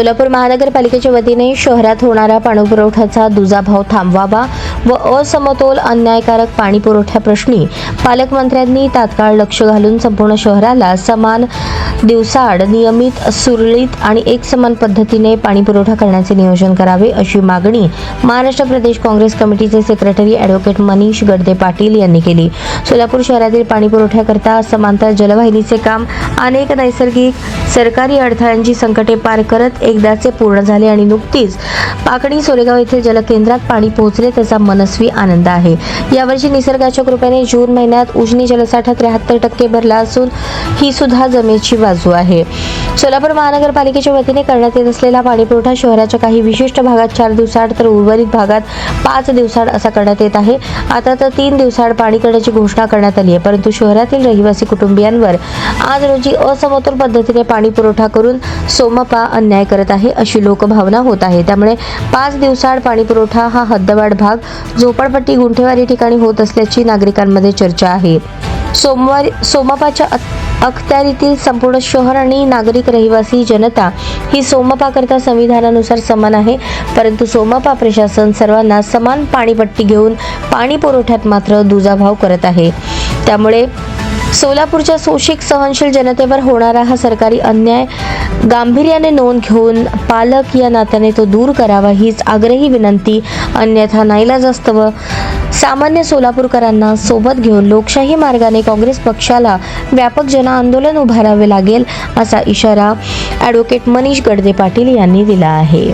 सोलापूर महानगरपालिकेच्या वतीने शहरात होणारा पाणीपुरवठ्याचा दुजाभाव थांबवावा व असमतोल अन्यायकारक पाणी पुरवठ्याप्रश्नी पालकमंत्र्यांनी तात्काळ लक्ष घालून संपूर्ण शहराला समान दिवसाआड नियमित सुरळीत आणि एकसमान पद्धतीने पाणीपुरवठा करण्याचे नियोजन करावे अशी मागणी महाराष्ट्र प्रदेश काँग्रेस कमिटीचे सेक्रेटरी ॲडव्होकेट मनीष गडदे पाटील यांनी केली. सोलापूर शहरातील पाणीपुरवठ्याकरता समांतर जलवाहिनीचे काम अनेक नैसर्गिक सरकारी अडथळ्यांची संकटे पार करत एकदाचे पूर्ण झाले आणि नुकतीच पाकडी सोलेगाव येथील जलकेंद्रात पाणी पोहोचले त्याचा मनस्वी आनंद आहे. यावर्षी निसर्गाच्या कृपेने जून महिन्यात उजनी जलसाठा त्र्याहत्तर टक्के भरला असून ही सुद्धा जमेची बाजू आहे. सोलापूर महानगरपालिकेच्या वतीने करण्यात येत असलेला पाणीपुरवठा शहराच्या काही विशिष्ट भागात चार दिवसाआड तर उर्वरित भागात पाच दिवसाआड असा करण्यात येत आहे. आता तर तीन दिवसाआड पाणी करण्याची घोषणा करण्यात आली आहे परंतु शहरातील रहिवासी कुटुंबियांवर आज रोजी असमतोल पद्धतीने पाणी पुरवठा करून सोमपा अन्याय करत आहे अशी लोकभावना होत आहे. त्यामुळे पाच दिवसाआड पाणी पुरवठा हा हद्दवाढ भाग झोपडपट्टी गुंठेवारी ठिकाणी होत असल्याची नागरिकांमध्ये चर्चा आहे. सोमवारी सोमपाच्या अख- अखत्यारीतील संपूर्ण शहर आणि नागरिक रहिवासी जनता ही सोमपाकरता संविधानानुसार समान आहे. परंतु सोमपा प्रशासन सर्वांना समान पाणीपट्टी घेऊन पाणी पुरवठ्यात मात्र दुजाभाव करत आहे. त्यामुळे सोलापूरच्या सोशिक सहनशील जनतेवर होणारा हा सरकारी अन्याय गांभीर्याने नोंद घेऊन पालक या नात्याने तो दूर करावा हीच आग्रही विनंती. अन्यथा नाईलाजास्तव सामान्य सोलापूरकरांना सोबत घेऊन लोकशाही मार्गाने काँग्रेस पक्षाला व्यापक जनआंदोलन उभारावे लागेल असा इशारा ॲडव्होकेट मनीष गडदे पाटील यांनी दिला आहे.